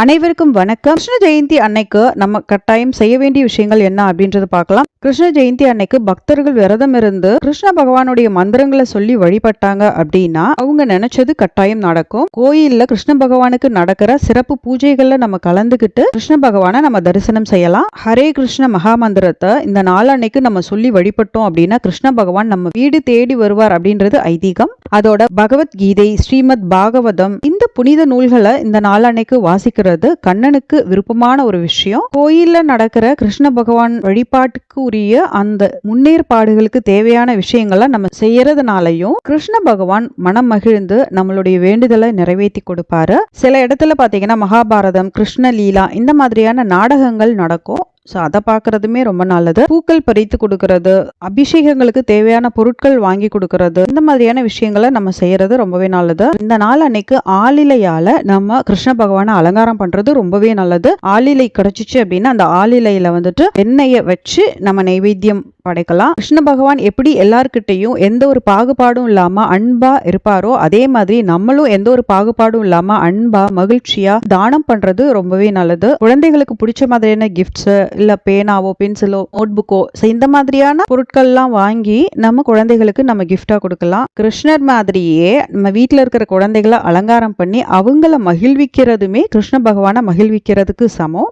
அனைவருக்கும் வணக்கம். கிருஷ்ண ஜெயந்தி அன்னைக்கு நம்ம கட்டாயம் செய்ய வேண்டிய விஷயங்கள் என்ன அப்படின்றத பார்க்கலாம். கிருஷ்ண ஜெயந்தி அன்னைக்கு பக்தர்கள் விரதம் இருந்து கிருஷ்ண பகவானுடைய மந்திரங்களை சொல்லி வழிபட்டாங்க அப்படின்னா அவங்க நினைச்சது கட்டாயம் நடக்கும். கோயில்ல கிருஷ்ண பகவானுக்கு நடக்கிற சிறப்பு பூஜைகள்ல நம்ம கலந்துகிட்டு கிருஷ்ண பகவானை நம்ம தரிசனம் செய்யலாம். ஹரே கிருஷ்ண மகா மந்திரத்தை இந்த நாள் அன்னைக்கு நம்ம சொல்லி வழிபட்டோம் அப்படின்னா கிருஷ்ண பகவான் நம்ம வீடு தேடி வருவார் அப்படின்றது ஐதீகம். அதோட பகவத்கீதை ஸ்ரீமத் பாகவதம் புனித நூல்களை இந்த நாளன்னைக்கு வாசிக்கிறது கண்ணனுக்கு விருப்பமான ஒரு விஷயம். கோயில்ல நடக்கிற கிருஷ்ண பகவான் வழிபாட்டுக்கு உரிய அந்த முன்னேற்பாடுகளுக்கு தேவையான விஷயங்களை நம்ம செய்யறதுனாலையும் கிருஷ்ண பகவான் மனம் மகிழ்ந்து நம்மளுடைய வேண்டுதலை நிறைவேற்றி கொடுப்பாரு. சில இடத்துல பாத்தீங்கன்னா மகாபாரதம் கிருஷ்ண லீலா இந்த மாதிரியான நாடகங்கள் நடக்கும். ஸோ அதை பார்க்கறதுமே ரொம்ப நல்லது. பூக்கள் பறித்து கொடுக்கறது அபிஷேகங்களுக்கு தேவையான பொருட்கள் வாங்கி கொடுக்கறது இந்த மாதிரியான விஷயங்களை நம்ம செய்யறது ரொம்பவே நல்லது. இந்த நாள் அன்னைக்கு ஆளிலையால நம்ம கிருஷ்ண பகவானை அலங்காரம் பண்றது ரொம்பவே நல்லது. ஆளிலை கிடைச்சிச்சு அப்படின்னா அந்த ஆளிலையில வந்துட்டு எண்ணெயை வச்சு நம்ம நைவேத்தியம் படைக்கலாம். கிருஷ்ண பகவான் எப்படி எல்லார்கிட்டையும் எந்த ஒரு பாகுபாடும் இல்லாம அன்பா இருப்பாரோ அதே மாதிரி நம்மளும் எந்த ஒரு பாகுபாடும் இல்லாம அன்பா மகிழ்ச்சியா தானம் பண்றது ரொம்பவே நல்லது. குழந்தைகளுக்கு பிடிச்ச மாதிரியான கிஃப்ட்ஸ் இல்ல பேனாவோ பென்சிலோ நோட் புக்கோ இந்த மாதிரியான பொருட்கள்லாம் வாங்கி நம்ம குழந்தைகளுக்கு நம்ம கிஃப்டா கொடுக்கலாம். கிருஷ்ணர் மாதிரியே நம்ம வீட்டில் இருக்கிற குழந்தைகளை அலங்காரம் பண்ணி அவங்கள மகிழ்விக்கிறதுமே கிருஷ்ண பகவானை மகிழ்விக்கிறதுக்கு சமம்.